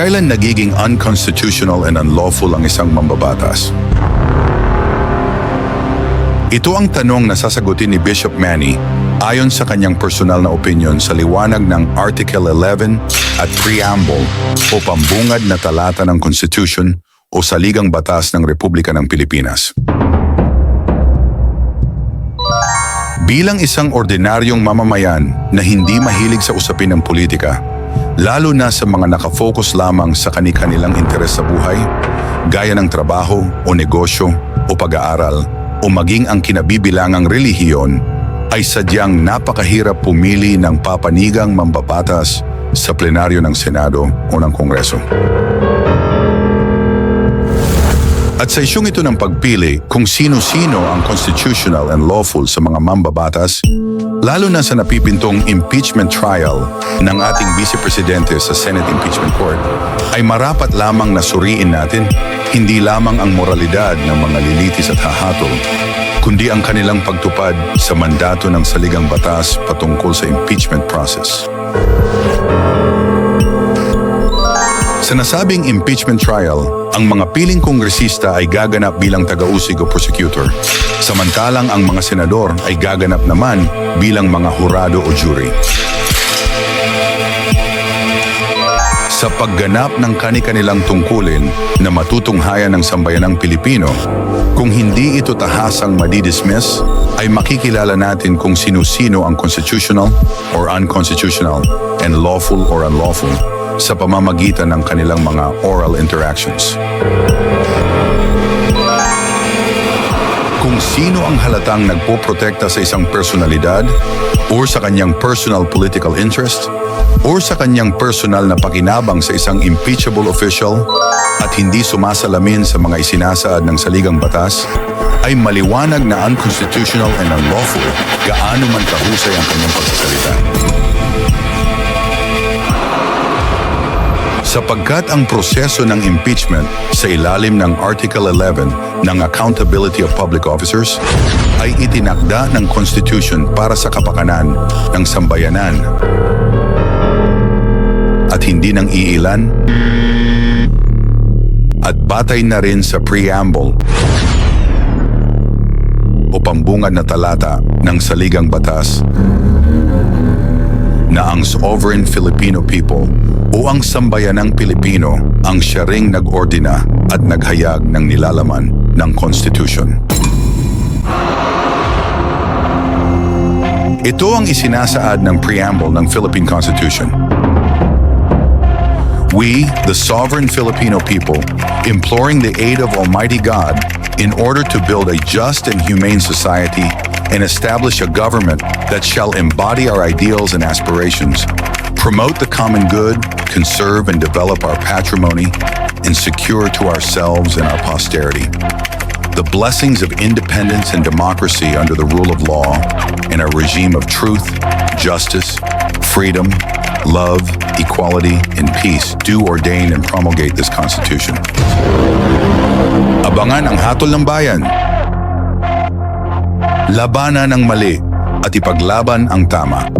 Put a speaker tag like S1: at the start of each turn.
S1: Kailan nagiging unconstitutional and unlawful ang isang mambabatas? Ito ang tanong na sasagutin ni Bishop Manny ayon sa kanyang personal na opinion sa liwanag ng Article 11 at Preamble o pambungad na talata ng Constitution o saligang batas ng Republika ng Pilipinas. Bilang isang ordinaryong mamamayan na hindi mahilig sa usapin ng politika, lalo na sa mga nakafocus lamang sa kani-kanilang interes sa buhay, gaya ng trabaho o negosyo o pag-aaral o maging ang kinabibilangang relihiyon, ay sadyang napakahirap pumili ng papanigang mambabatas sa plenaryo ng Senado o ng Kongreso. At sa isyong ito ng pagpili kung sino-sino ang constitutional and lawful sa mga mambabatas, lalo na sa napipintong impeachment trial ng ating Vice Presidente sa Senate Impeachment Court, ay marapat lamang na suriin natin hindi lamang ang moralidad ng mga lilitis at hahatol, kundi ang kanilang pagtupad sa mandato ng saligang batas patungkol sa impeachment process. Sa nasabing impeachment trial, ang mga piling kongresista ay gaganap bilang taga-usig o prosecutor, samantalang ang mga senador ay gaganap naman bilang mga hurado o jury. Sa pagganap ng kani-kanilang tungkulin na matutunghayan ng sambayanang Pilipino, kung hindi ito tahasang madidismiss, ay makikilala natin kung sino-sino ang constitutional or unconstitutional and lawful or unlawful sa pamamagitan ng kanilang mga oral interactions. Kung sino ang halatang nagpoprotekta sa isang personalidad or sa kanyang personal political interest or sa kanyang personal na pakinabang sa isang impeachable official at hindi sumasalamin sa mga isinasaad ng saligang batas, ay maliwanag na unconstitutional and unlawful gaano man kahusay ang kanyang pagsasalita. Sapagkat ang proseso ng impeachment sa ilalim ng Article 11 ng Accountability of Public Officers ay itinakda ng Constitution para sa kapakanan ng sambayanan. At hindi ng iilan. At batay na rin sa preamble o pambungad na talata ng saligang batas ang sovereign Filipino people o ang sambayanang Pilipino ang siya ring nag-ordina at naghayag ng nilalaman ng Constitution. Ito ang isinasaad ng preamble ng Philippine Constitution. We, the sovereign Filipino people, imploring the aid of Almighty God in order to build a just and humane society and establish a government that shall embody our ideals and aspirations, promote the common good, conserve and develop our patrimony, and secure to ourselves and our posterity the blessings of independence and democracy under the rule of law in a regime of truth, justice, freedom, love, equality, and peace do ordain and promulgate this Constitution. Abangan ang hatol ng bayan. Labanan ang mali at ipaglaban ang tama.